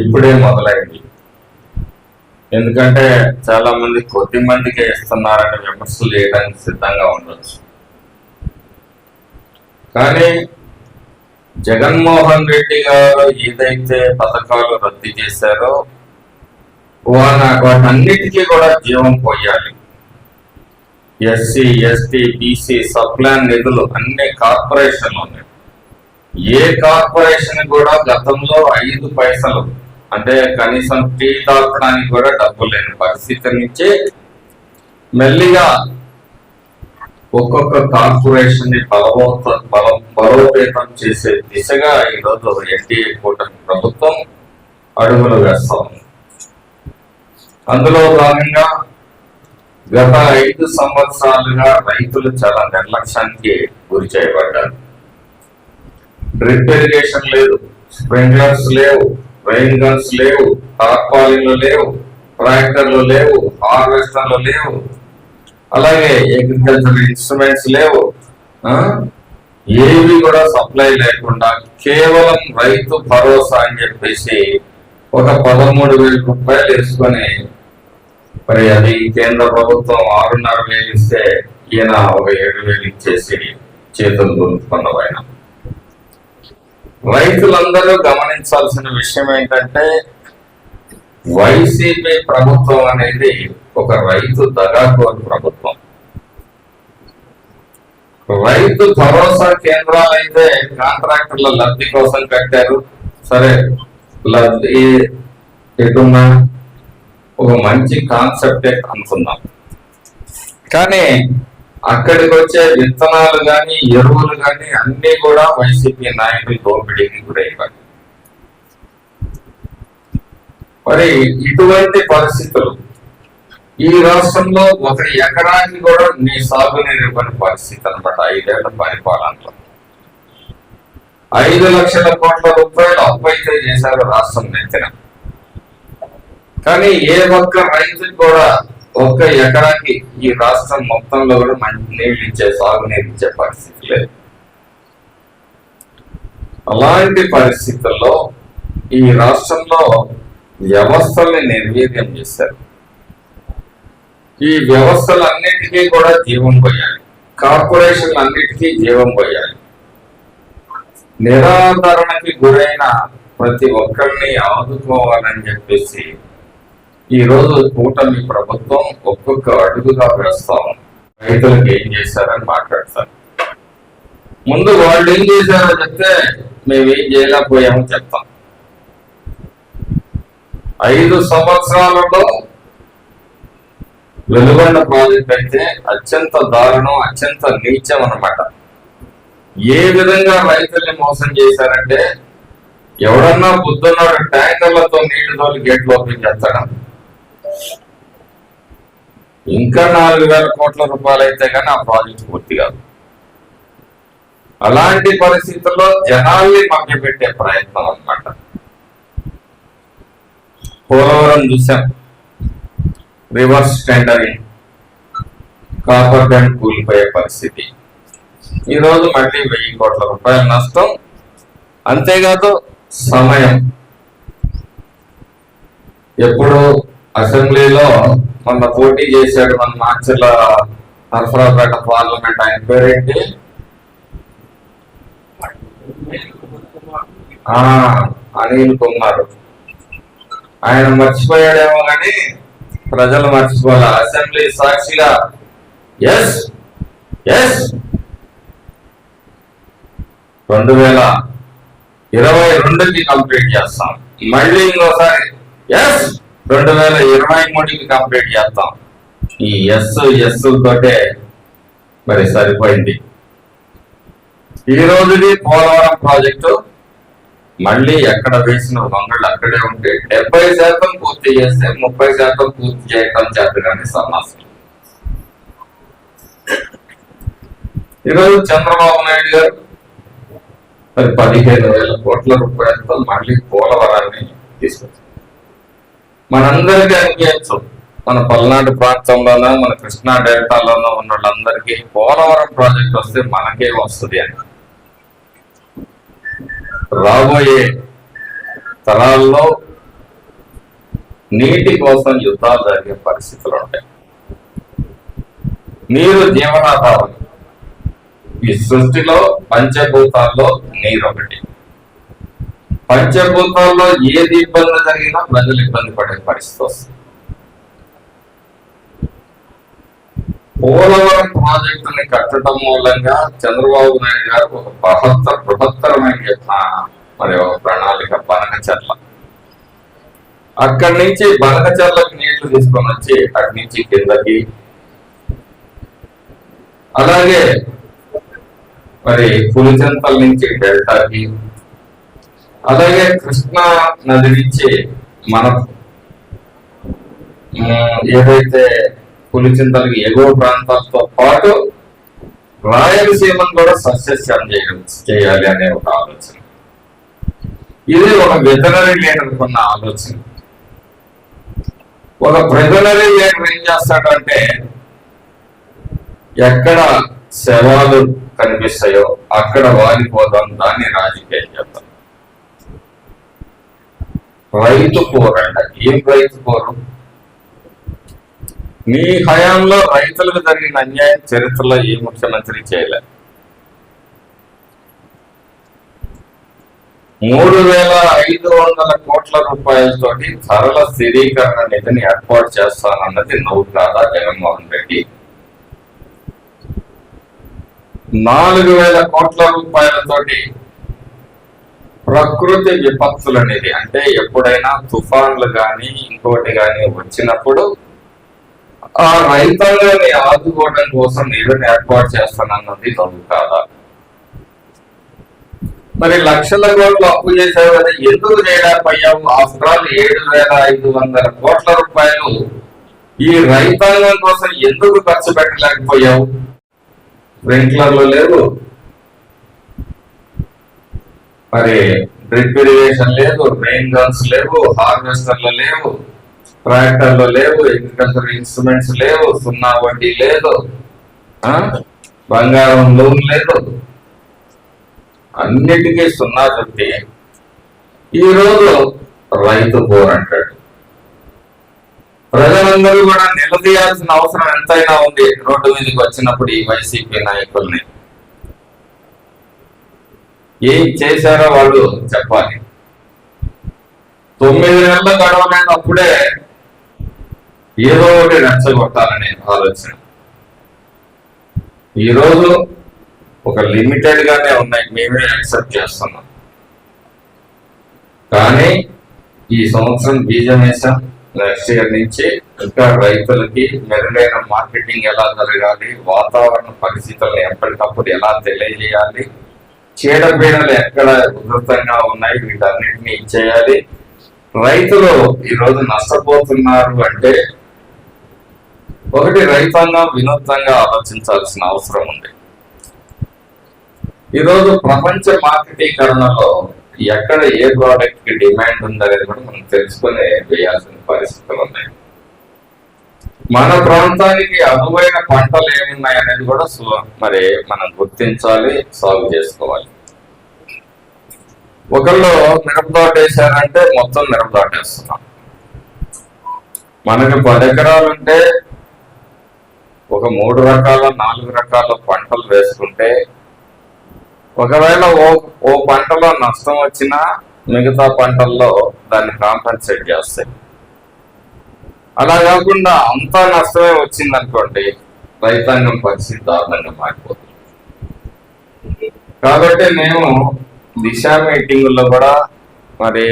ఇప్పుడే మొదలైంది. ఎందుకంటే చాలా మంది కొద్ది మందికే ఇస్తున్నారని విమర్శలు చేయడానికి సిద్ధంగా ఉండొచ్చు. కానీ జగన్మోహన్ రెడ్డి గారు ఏదైతే పథకాలు రద్దు చేశారో వాటన్నిటికీ కూడా జీవం పోయాలి. ఎస్సీ ఎస్టీ బీసీ సప్లాన్ నిధులు అన్ని కార్పొరేషన్లు ఉన్నాయి. ఏ కార్పొరేషన్ కూడా గతంలో ఐదు పైసలు అంటే కనీసం టీ తాగడానికి కూడా డబ్బు లేని పరిస్థితి నుంచి మెల్లిగా ఒక్కొక్క కార్పొరేషన్ని బలవంత బలం బలోపేతం చేసే దిశగా ఈరోజు ఎన్డీఏ కూటమి ప్రభుత్వం అడుగులు వేస్తా ఉంది అందులో భాగంగా గత ఐదు సంవత్సరాలుగా రైతులు చాలా నిర్లక్ష్యానికి గురి చేయబడ్డారు. డ్రిప్ ఇరిగేషన్ లేదు స్ప్రింక్లర్స్ లేవు రెయిన్ గన్స్ లేవు టార్పాలిన్లు లేవు ట్రాక్టర్లు లేవు హార్వెస్టర్లు లేవు. అలాగే అగ్రికల్చర్ ఇన్స్ట్రుమెంట్స్ లేవు. ఏవి కూడా సప్లై లేకుండా కేవలం రైతు భరోసా అని చెప్పేసి ఒక పదమూడు వేల రూపాయలు వేసుకొని మరి అది కేంద్ర ప్రభుత్వం ఆరున్నర వేలు ఇస్తే ఈయన ఒక ఏడు వేలు ఇచ్చేసి చేతులు దులుపుకున్న రైతులందరూ గమనించాల్సిన విషయం ఏంటంటే వైసీపీ ప్రభుత్వం అనేది ఒక రైతు దగాకోరు ప్రభుత్వం. రైతు భరోసా కేంద్రాలు అయితే కాంట్రాక్టర్ల లబ్ధి కోసం కట్టారు. సరే లబ్ధి ఎటున్నా ఒక మంచి కాన్సెప్టే అనుకున్నాం కానీ అక్కడికి వచ్చే విత్తనాలు గాని ఎరువులు గాని అన్ని కూడా వైసీపీ నాయకులు దోపిడీకి గురైపోయి మరి ఇటువంటి పరిస్థితులు ఈ రాష్ట్రంలో ఒక ఎకరానికి కూడా నీ సాగునీరు ఇవ్వని పరిస్థితి అనమాట ఐదేళ్ళ పరిపాలనలో. ఐదు లక్షల కోట్ల రూపాయలు అప్పైతే చేశారు రాష్ట్రం నెత్తిన. కానీ ఏ ఒక్క రైతుకి కూడా ఒక్క ఎకరాకి ఈ రాష్ట్రం మొత్తంలో కూడా మంచి నీళ్ళు ఇచ్చే సాగునీరు ఇచ్చే పరిస్థితి లేదు. అలాంటి పరిస్థితుల్లో ఈ రాష్ట్రంలో వ్యవస్థల్ని నిర్వీర్యం చేశారు. ఈ వ్యవస్థలన్నిటికీ కూడా జీవం పోయాలి. కార్పొరేషన్లన్నిటికీ జీవం పోయాలి. నిరాదరణకి గురైన ప్రతి ఒక్కరిని ఆదుకోవాలని చెప్పేసి ఈ రోజు కూటమి ప్రభుత్వం ఒక్కొక్క అడుగుగా వేస్తాం. రైతులకు ఏం చేశారని మాట్లాడతారు. ముందు వాళ్ళు ఏం చేశారో చెప్తే మేమేం ఏం చేయలేకపోయామో చెప్తాం. ఐదు సంవత్సరాలలో వెలుగొండ ప్రాజెక్ట్ అయితే అత్యంత దారుణం అత్యంత నీచం అన్నమాట. ఏ విధంగా రైతుల్ని మోసం చేశారంటే ఎవడన్నా బుద్ధున్నాడు ట్యాంకర్లతో నీళ్ళు తోలి గేట్లు ఓపెన్ చేస్తాడా ఇంకా నాలుగు వేల కోట్ల రూపాయలు అయితే కానీ ఆ ప్రాజెక్ట్ పూర్తి కాదు. అలాంటి పరిస్థితుల్లో జనాల్ని మభ్యపెట్టే ప్రయత్నం అనమాట పోలవరం చూసాం. Reverse tendering. కాపర్ డ్యామ్ కూలిపోయే పరిస్థితి. ఈరోజు మళ్ళీ వెయ్యి కోట్ల రూపాయల నష్టం. అంతేకాదు సమయం. ఎప్పుడు అసెంబ్లీలో మొన్న పోటీ చేశాడు మన మార్చిల సరఫరాపేట పార్లమెంట్ ఆయన పేరేంటి? అనిల్ కుమార్. ఆయన మర్చిపోయాడేమో కానీ ప్రజలు మర్చిపోలే. అసెంబ్లీ సాక్షిగా ఎస్ ఎస్. రెండు వేల ఇరవై రెండుకి కంప్లీట్ చేస్తాం. మళ్ళీ ఇంకోసారి ఎస్. రెండు వేల ఇరవై మూడుకి కంప్లీట్ చేస్తాం. ఈ ఎస్ ఎస్ తోటే మరి సరిపోయింది. ఈ రోజుది పోలవరం ప్రాజెక్టు. మళ్ళీ ఎక్కడ వేసిన వంగళ్ళు అక్కడే ఉంటే డెబ్బై శాతం పూర్తి చేస్తే ముప్పై శాతం పూర్తి చేయటం చేత కానీ సమాసం. ఈరోజు చంద్రబాబు నాయుడు గారు మరి పదిహేను వేల కోట్ల రూపాయలతో మళ్ళీ పోలవరాన్ని మనందరికీ అనిపించచ్చు మన పల్నాడు ప్రాంతంలోనో మన కృష్ణా డెల్టాలోనో ఉన్న వాళ్ళందరికీ పోలవరం ప్రాజెక్ట్ వస్తే మనకే వస్తుంది అని. రాబోయే తరాల్లో నీటి కోసం యుద్ధాలు జరిగే పరిస్థితులు ఉంటాయి. నీరు జీవనాధారం. ఈ సృష్టిలో పంచభూతాల్లో నీరు ఒకటి పంచభూతాల్లో ఏది ఇబ్బంది జరిగినా ప్రజలు ఇబ్బంది పడే పరిస్థితి వస్తుంది. పోలవరం ప్రాజెక్టుని కట్టడం మూలంగా చంద్రబాబు నాయుడు గారు ఒక బృహత్తర బృహత్తరమైన మరి ఒక ప్రణాళిక బనకచర్ల. అక్కడి నుంచి బనకచర్లకు నీళ్ళు తీసుకొని వచ్చి అక్కడి నుంచి కిందకి. అలాగే మరి పులిచెంతల నుంచి డెల్టాకి అలాగే కృష్ణా నది నుంచి మన ఏదైతే పులిచింతలకి ఎగువ ప్రాంతాలతో పాటు రాయలసీమను కూడా సస్యశ్యామం చేయడం చేయాలి అనే ఒక ఆలోచన. ఇది ఒక వెటనరీ లీడర్ కొన్న ఆలోచన. ఒక ప్రెజనరీ లీడర్ ఏం చేస్తాడంటే ఎక్కడ శవాలు కనిపిస్తాయో అక్కడ వాలిపోదాం దాన్ని రాజకీయం చేద్దాం రైతు పోరంట ఏం రైతు పోరు మీ హయాంలో రైతులకు జరిగిన అన్యాయం చరిత్రలో ఏ ముఖ్యమంత్రి చేయలే? మూడు వేల ఐదు వందల కోట్ల రూపాయలతోటి ధరల స్థిరీకరణ నిధిని ఏర్పాటు చేస్తానన్నది నువ్వు కాదా జగన్మోహన్ రెడ్డి? నాలుగు వేల కోట్ల రూపాయలతోటి ప్రకృతి విపత్తులు అనేది అంటే ఎప్పుడైనా తుఫాన్లు కానీ ఇంకోటి కాని వచ్చినప్పుడు ఆ రైతాంగాన్ని ఆదుకోవడం కోసం నిధులు ఏర్పాటు చేస్తానన్నది నువ్వు కాదా మరి లక్షల కోట్లు అప్పు చేసేవారు ఎందుకు చేయలేకపోయావు ఆఫ్టర్ ఆల్ ఏడు వేల ఐదు వందల కోట్ల రూపాయలు ఈ రైతాంగం కోసం ఎందుకు ఖర్చు పెట్టలేకపోయావు? స్ప్రింక్లర్లు లేవు. మరి డ్రిప్ ఇరిగేషన్ లేదు రెయిన్ గన్స్ లేవు హార్వెస్టర్లు లేవు ట్రాక్టర్లు లేవు అగ్రికల్చర్ ఇన్స్ట్రుమెంట్స్ లేవు సున్నా వడ్డీ లేదు. బంగారం లోన్ లేదు. అన్నిటికీ సున్నా చుట్టి ఈరోజు రైతు బోర్ అంటాడు. ప్రజలందరూ కూడా నిలదీయాల్సిన అవసరం ఎంతైనా ఉంది. రోడ్డు మీదకి వచ్చినప్పుడు ఈ వైసీపీ నాయకుల్ని. ఏం చేశారో వాళ్ళు చెప్పాలి. తొమ్మిది నెలల గడవనప్పుడే ఏదో ఒకటి నచ్చగొట్టాలనే ఆలోచన. ఈరోజు ఒక లిమిటెడ్ గానే ఉన్నాయి మేమే యాక్సెప్ట్ చేస్తున్నాం. కానీ ఈ సంవత్సరం బీజం వేసాం నెక్స్ట్ ఇయర్ నుంచి ఇంకా రైతులకి మెరుగైన మార్కెటింగ్ ఎలా జరగాలి వాతావరణ పరిస్థితులను ఎప్పటికప్పుడు ఎలా తెలియజేయాలి చీడపీడలు ఎక్కడ ఉధృతంగా ఉన్నాయి వీటన్నిటిని ఇచ్చేయాలి. రైతులు ఈరోజు నష్టపోతున్నారు అంటే ఒకటి రైతాంగం వినూత్నంగా ఆలోచించాల్సిన అవసరం ఉంది. ఈరోజు ప్రపంచ మార్కెటీకరణలో ఎక్కడ ఏ ప్రోడక్ట్కి డిమాండ్ ఉందనేది కూడా మనం తెలుసుకుని వేయాల్సిన పరిస్థితులు ఉన్నాయి. మన ప్రాంతానికి అనువైన పంటలు ఏమున్నాయి అనేది కూడా మరి మనం గుర్తించాలి సాగు చేసుకోవాలి. ఒకళ్ళు మిరపతోట వేసారంటే మొత్తం మిరపతోట వేస్తున్నాం. మనకి పది ఎకరాలు ఉంటే ఒక మూడు రకాల నాలుగు రకాల పంటలు వేసుకుంటే ఒకవేళ ఓ ఓ పంటలో నష్టం వచ్చినా మిగతా పంటల్లో దాన్ని కాంపన్సేట్ చేస్తాయి. అలా కాకుండా అంతా నష్టమే వచ్చింది అనుకోండి రైతాంగం పరిస్థితి దారుణంగా మారిపోతుంది. కాబట్టి మేము దిశ మీటింగుల్లో కూడా మరి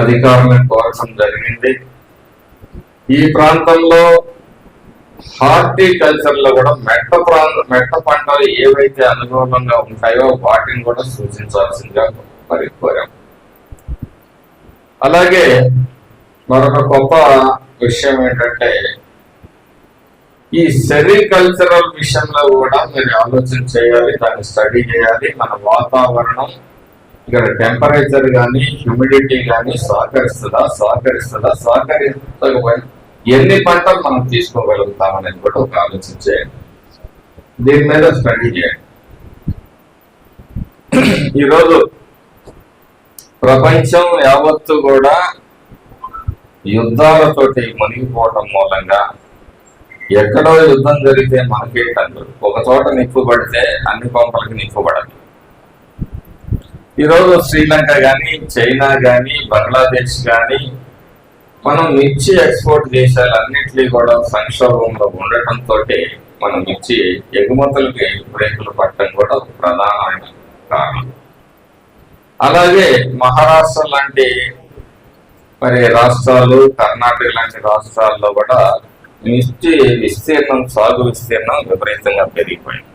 అధికారులను కోరడం జరిగింది. ఈ ప్రాంతంలో హార్టికల్చర్లో కూడా మెట్ట ప్రాంత మెట్ట పంటలు ఏవైతే అనుకూలంగా ఉంటాయో వాటిని కూడా సూచించాల్సిందిగా మరి కోరాం. అలాగే మరొక గొప్ప విషయం ఏంటంటే ఈ సెరికల్చరల్ విషయంలో కూడా మీరు ఆలోచన చేయాలి దాన్ని స్టడీ చేయాలి. మన వాతావరణం ఇక్కడ టెంపరేచర్ కానీ హ్యూమిడిటీ కానీ సహకరిస్తుందా సహకరిస్తుందా సహకరించకపోయినా ఎన్ని పంటలు మనం తీసుకోగలుగుతాం అనేది కూడా ఒక ఆలోచన చేయండి దీని మీద స్టడీ చేయండి ఈరోజు ప్రపంచం యావత్తు కూడా యుద్ధాలతోటి మునిగిపోవటం మూలంగా ఎక్కడో యుద్ధం జరిగితే మనకేంటంటారు ఒక చోట నిప్పు పడితే అన్ని కొంపలకి నిప్పు పడదు ఈరోజు శ్రీలంక కానీ చైనా కానీ బంగ్లాదేశ్ కానీ మనం మిర్చి ఎక్స్పోర్ట్ దేశాలన్నింటినీ కూడా సంక్షోభంలో ఉండటంతో మనం మిర్చి ఎగుమతులకి బ్రేకులు పట్టడం కూడా ఒక ప్రధానమైన కారణం. అలాగే మహారాష్ట్ర లాంటి మరి రాష్ట్రాలు కర్ణాటక లాంటి రాష్ట్రాల్లో కూడా మిర్చి విస్తీర్ణం సాగు విస్తీర్ణం విపరీతంగా పెరిగిపోయింది.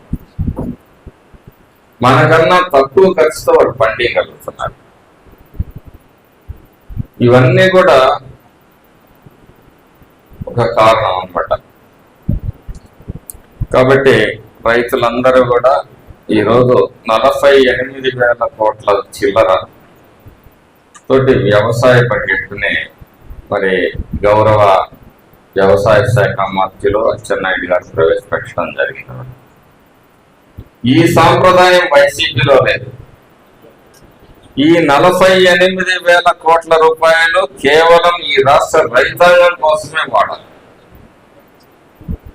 మనకన్నా తక్కువ ఖర్చుతో వాడు పండించగలుగుతున్నారు. ఇవన్నీ కూడా ఒక కారణం అనమాట కాబట్టి రైతులందరూ కూడా ఈరోజు నలభై ఎనిమిది వేల కోట్ల చిల్లర తోటి వ్యవసాయ బడ్జెట్ని మరి గౌరవ వ్యవసాయ శాఖ మంత్రులు అచ్చెన్నాయుడు గారు ప్రవేశపెట్టడం జరిగింది. ఈ సాంప్రదాయం వైసీపీలో లేదు. ఈ నలభై ఎనిమిది వేల కోట్ల రూపాయలు కేవలం ఈ రాష్ట్ర రైతాంగం కోసమే వాడాలి.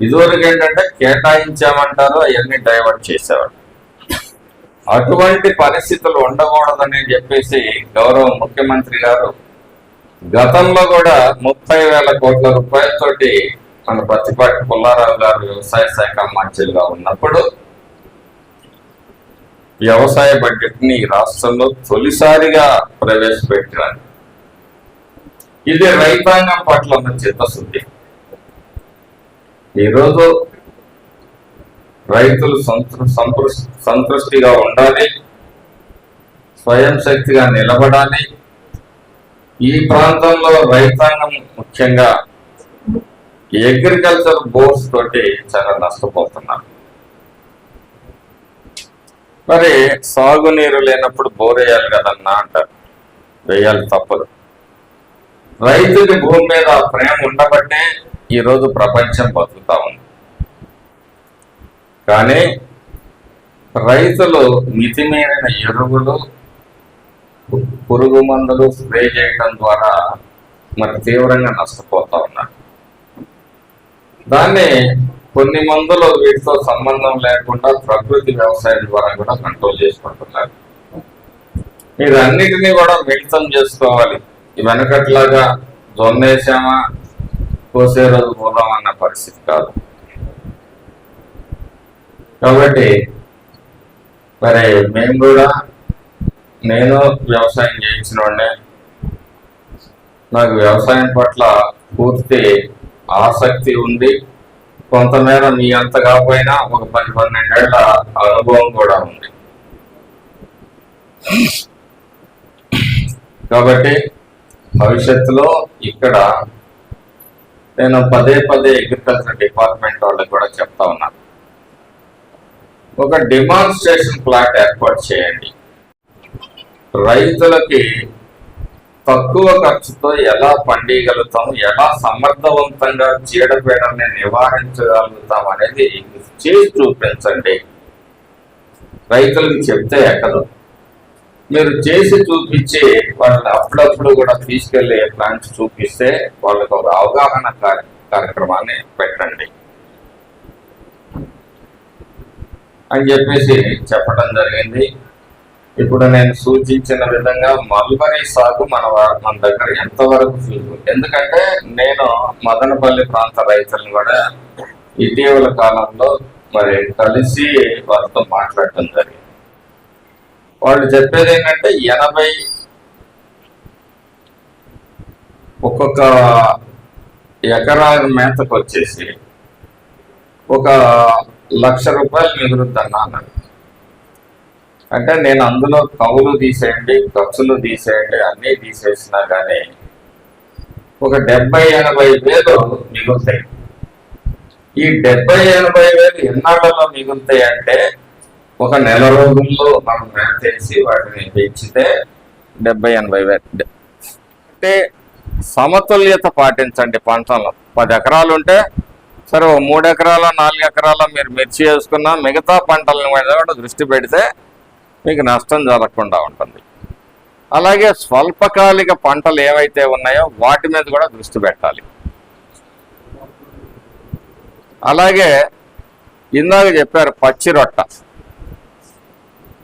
ఇదివరకు ఏంటంటే కేటాయించామంటారు అవన్నీ డైవర్ట్ చేసేవాడు అటువంటి పరిస్థితులు ఉండకూడదని చెప్పేసి గౌరవ ముఖ్యమంత్రి గారు గతంలో కూడా ముప్పై వేల కోట్ల రూపాయలతోటి మన పత్తిపాటి పుల్లారావు గారు వ్యవసాయ శాఖ మంత్రిగా ఉన్నప్పుడు వ్యవసాయ బడ్జెట్ని రాష్ట్రంలో తొలిసారిగా ప్రవేశపెట్టారు. ఇది రైతాంగం పట్ల ఉన్న చిత్తశుద్ధి. ఈరోజు రైతులు సంతృ- సంతృష్టిగా ఉండాలి స్వయం శక్తిగా నిలబడాలి. ఈ ప్రాంతంలో రైతాంగం ముఖ్యంగా అగ్రికల్చర్ బోర్డ్స్ తోటి చాలా నష్టపోతున్నారు. మరి సాగునీరు లేనప్పుడు బోర్ వేయాలి కదన్నా అంటారు. వేయాలి తప్పదు. రైతుకి భూమి మీద ప్రేమ ఉండబట్టే ఈరోజు ప్రపంచం బతుకుతా ఉంది. కానీ రైతులు మితిమీరిన ఎరువులు పురుగు మందులు స్ప్రే చేయడం ద్వారా మరి తీవ్రంగా నష్టపోతూ ఉన్నారు. దాన్ని కొన్ని మందులు వీటితో సంబంధం లేకుండా ప్రకృతి వ్యవసాయం ద్వారా కూడా కంట్రోల్ చేసుకుంటున్నారు. వీరన్నిటినీ అన్నిటినీ కూడా మిళితం చేసుకోవాలి. వెనకట్లాగా జొన్న వేసామా కోసే రోజు పోదాం అన్న పరిస్థితి కాదు. కాబట్టి మరి మేము కూడా నేను వ్యవసాయం చేయించిన వాడినే. నాకు వ్యవసాయం పట్ల పూర్తి ఆసక్తి ఉంది. కొంతమేర మీ అంత కాకపోయినా ఒక పది పన్నెండేళ్ళ అనుభవం కూడా ఉంది. కాబట్టి భవిష్యత్తులో ఇక్కడ నేను పదే పదే అగ్రికల్చర్ డిపార్ట్మెంట్ వాళ్ళకి కూడా చెప్తా ఉన్నాను ఒక డిమాన్స్ట్రేషన్ ప్లాట్ ఏర్పాటు చేయండి. రైతులకి తక్కువ ఖర్చుతో ఎలా పండియగలుగుతాం ఎలా సమర్థవంతంగా చీడపీడల్ని నివారించగలుగుతాం అనేది చేసి చూపించండి. రైతులకు చెప్తే ఎక్కదు. మీరు చేసి చూపించి వాళ్ళని అప్పుడప్పుడు కూడా తీసుకెళ్ళే ప్లాన్స్ చూపిస్తే వాళ్ళకు ఒక అవగాహన కార్య- కార్యక్రమాన్ని పెట్టండి. అని చెప్పేసి చెప్పడం జరిగింది. ఇప్పుడు నేను సూచించిన విధంగా మల్బరీ సాగు మన మన దగ్గర ఎంతవరకు ఫీజు ఎందుకంటే నేను మదనపల్లి ప్రాంత రైతులను కూడా ఇటీవల కాలంలో మరి కలిసి వారితో మాట్లాడటం జరిగింది. వాళ్ళు చెప్పేది ఏంటంటే ఎనభై ఒక్కొక్క ఎకరా మేతకు వచ్చేసి ఒక లక్ష రూపాయలు మిగులుద్దన్నా అన్నాడు. అంటే నేను అందులో కవులు తీసేయండి ఖర్చులు తీసేయండి అన్నీ తీసేసినా కానీ ఒక డెబ్బై ఎనభై వేలు మిగులుతాయి. ఈ డెబ్బై ఎనభై వేలు ఎన్నాళ్ళలో మిగులుతాయి అంటే ఒక నెల రోజుల్లో మనం చేసి వాటిని పెంచితే డెబ్బై ఎనభై వేలు. అంటే సమతుల్యత పాటించండి పంటలో. పది ఎకరాలు ఉంటే సరే ఓ మూడు ఎకరాల నాలుగు ఎకరాల మీరు మిర్చి వేసుకున్నా మిగతా పంటల మీద కూడా దృష్టి పెడితే మీకు నష్టం జరగకుండా ఉంటుంది. అలాగే స్వల్పకాలిక పంటలు ఏవైతే ఉన్నాయో వాటి మీద కూడా దృష్టి పెట్టాలి. అలాగే ఇందాక చెప్పారు పచ్చి రొట్ట.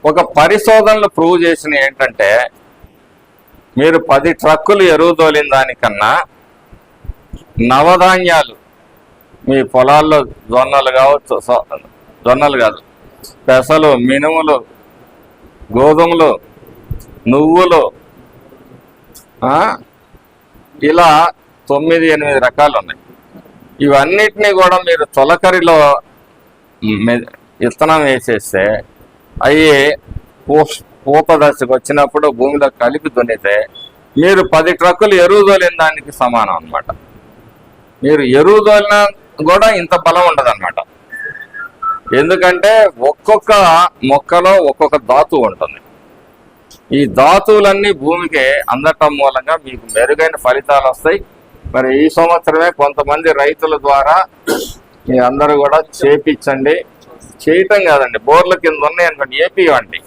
ఒక పరిశోధనలు ప్రూవ్ చేసిన ఏంటంటే మీరు పది ట్రక్కులు ఎరువు తోలిన దానికన్నా నవధాన్యాలు మీ పొలాల్లో జొన్నలు కావచ్చు జొన్నలు కాదు. పెసలు మినుములు గోధుమలు నువ్వులు ఇలా తొమ్మిది ఎనిమిది రకాలు ఉన్నాయి. ఇవన్నిటినీ కూడా మీరు తొలకరిలో విత్తనం వేసేస్తే అవి పూత దశకు వచ్చినప్పుడు భూమిలో కలిపి దున్నితే మీరు పది ట్రక్కులు ఎరువు తోలిన దానికి సమానం అన్నమాట. మీరు ఎరువు తోలినా కూడా ఇంత బలం ఉండదన్నమాట. ఎందుకంటే ఒక్కొక్క మొక్కలో ఒక్కొక్క ధాతువు ఉంటుంది. ఈ ధాతువులన్నీ భూమికి అందటం మూలంగా మీకు మెరుగైన ఫలితాలు వస్తాయి. మరి ఈ సంవత్సరమే కొంతమంది రైతుల ద్వారా మీ అందరూ కూడా చేపించండి. చేయటం కాదండి బోర్ల కింద ఉన్నాయి అనుకోండి ఏపీవండి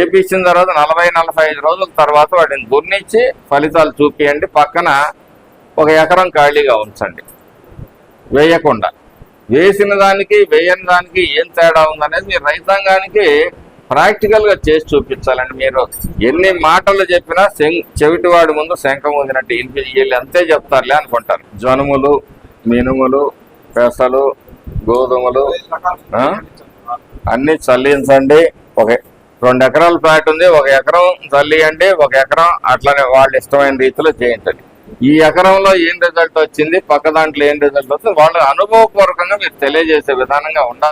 ఏపీసిన తర్వాత నలభై నలభై ఐదు రోజుల తర్వాత వాటిని దుర్నిచ్చి ఫలితాలు చూపియండి. పక్కన ఒక ఎకరం ఖాళీగా ఉంచండి. వేయకుండా. వేసిన దానికి వేయని దానికి ఏం తేడా ఉందనేది మీరు రైతాంగానికి ప్రాక్టికల్గా చేసి చూపించాలండి మీరు. ఎన్ని మాటలు చెప్పినా శం- చెవిటివాడి ముందు శంఖం ఉందినట్టు ఇనిపి వీళ్ళు అంతే చెప్తారులే అనుకుంటారు. జనుములు మినుములు పెసలు గోధుమలు అన్నీ అన్ని చల్లించండి. ఒక రెండు ఎకరాల ప్లాట్ ఉంది ఒక ఎకరం చల్లియండి ఒక ఎకరం అట్లనే వాళ్ళ ఇష్టమైన రీతిలో చేయించండి. ఈ ఎకరంలో ఏం రిజల్ట్ వచ్చింది? పక్క దాంట్లో ఏం రిజల్ట్ వస్తుంది? వాళ్ళ అనుభవపూర్వకంగా మీరు తెలియజేసే విధానంగా ఉండాలి.